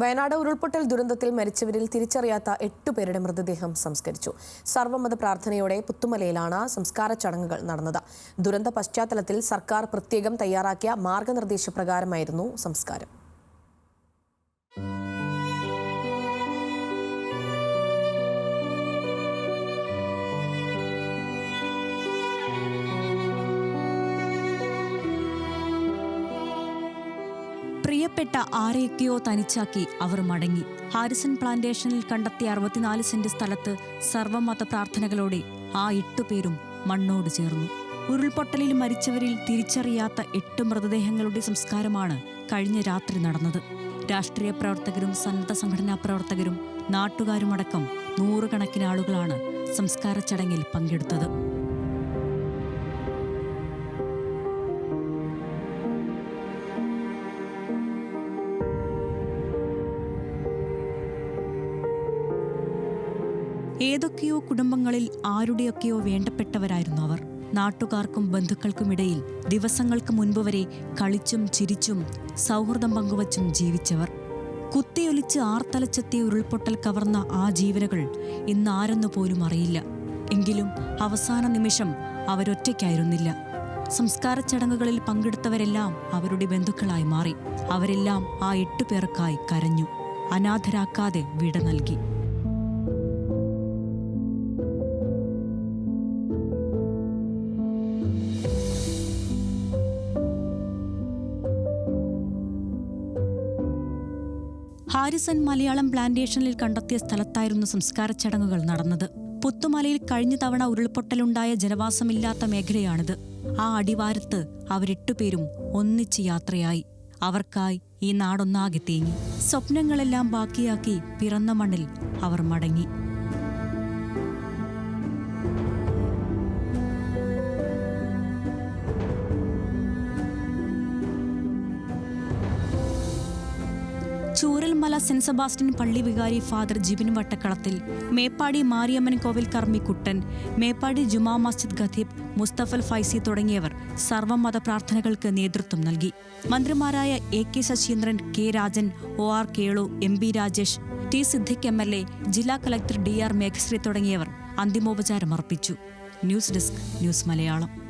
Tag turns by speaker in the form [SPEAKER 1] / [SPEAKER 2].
[SPEAKER 1] വയനാട് ഉരുൾപൊട്ടൽ ദുരന്തത്തിൽ മരിച്ചവരിൽ തിരിച്ചറിയാത്ത എട്ടു പേരുടെ മൃതദേഹം സംസ്കരിച്ചു. സർവമത പ്രാർത്ഥനയോടെ പുത്തുമലയിലാണ് സംസ്കാര ചടങ്ങുകൾ നടന്നത്. ദുരന്ത പശ്ചാത്തലത്തിൽ സർക്കാർ പ്രത്യേകം തയ്യാറാക്കിയ മാർഗനിർദ്ദേശപ്രകാരമായിരുന്നു സംസ്കാരം.
[SPEAKER 2] പ്രിയപ്പെട്ട ആരെയൊക്കെയോ തനിച്ചാക്കി അവർ മടങ്ങി. ഹാരിസൺ പ്ലാന്റേഷനിൽ കണ്ടെത്തിയ അറുപത്തിനാല് സെന്റ് സ്ഥലത്ത് സർവമത പ്രാർത്ഥനകളോടെ ആ എട്ടുപേരും മണ്ണോട് ചേർന്നു. ഉരുൾപൊട്ടലിൽ മരിച്ചവരിൽ തിരിച്ചറിയാത്ത എട്ട് മൃതദേഹങ്ങളുടെ സംസ്കാരമാണ് കഴിഞ്ഞ രാത്രി നടന്നത്. രാഷ്ട്രീയ പ്രവർത്തകരും സന്നദ്ധ സംഘടനാ പ്രവർത്തകരും നാട്ടുകാരുമടക്കം നൂറുകണക്കിന് ആളുകളാണ് സംസ്കാര ചടങ്ങിൽ പങ്കെടുത്തത്. ഏതൊക്കെയോ കുടുംബങ്ങളിൽ ആരുടെയൊക്കെയോ വേണ്ടപ്പെട്ടവരായിരുന്നു അവർ. നാട്ടുകാർക്കും ബന്ധുക്കൾക്കുമിടയിൽ ദിവസങ്ങൾക്ക് മുൻപ് വരെ കളിച്ചും ചിരിച്ചും സൗഹൃദം പങ്കുവച്ചും ജീവിച്ചവർ. കുത്തിയൊലിച്ച് ആർത്തലച്ചെത്തിയ ഉരുൾപൊട്ടൽ കവർന്ന ആ ജീവനുകൾ ഇന്ന് ആരെന്നു പോലും അറിയില്ല. എങ്കിലും അവസാന നിമിഷം അവരൊറ്റയ്ക്കായിരുന്നില്ല. സംസ്കാര ചടങ്ങുകളിൽ പങ്കെടുത്തവരെല്ലാം അവരുടെ ബന്ധുക്കളായി മാറി. അവരെല്ലാം ആ എട്ടു പേർക്കായി കരഞ്ഞു. അനാഥരാക്കാതെ വിട നൽകി. ഹാരിസൺ മലയാളം പ്ലാന്റേഷനിൽ കണ്ടെത്തിയ സ്ഥലത്തായിരുന്നു സംസ്കാര ചടങ്ങുകൾ നടന്നത്. പുത്തുമലയിൽ കഴിഞ്ഞ തവണ ഉരുൾപൊട്ടലുണ്ടായ ജനവാസമില്ലാത്ത മേഖലയാണിത്. ആ അടിവാരത്ത് അവരെട്ടുപേരും ഒന്നിച്ച് യാത്രയായി. അവർക്കായി ഈ നാടൊന്നാകെ തേങ്ങി. സ്വപ്നങ്ങളെല്ലാം ബാക്കിയാക്കി പിറന്ന മണ്ണിൽ അവർ മടങ്ങി. ചൂരൽമല സെന്റ് സെബാസ്റ്റ്യൻ പള്ളി വികാരി ഫാദർ ജിബിൻ വട്ടക്കളത്തിൽ മേപ്പാടി മാരിയമ്മൻ കോവിൽ കർമ്മി കുട്ടൻ മേപ്പാടി ജുമാ മസ്ജിദ് ഖദീബ് മുസ്തഫൽ ഫൈസി തുടങ്ങിയവർ സർവമത പ്രാർത്ഥനകൾക്ക് നേതൃത്വം നൽകി. മന്ത്രിമാരായ A K Saseendran K Rajan O R Kelu M B Rajesh T Siddique M L A ജില്ലാ കളക്ടർ ഡി ആർ മേഘശ്രീ തുടങ്ങിയവർ അന്തിമോപചാരം അർപ്പിച്ചു ന്യൂസ് ഡെസ്ക് ന്യൂസ് മലയാളം.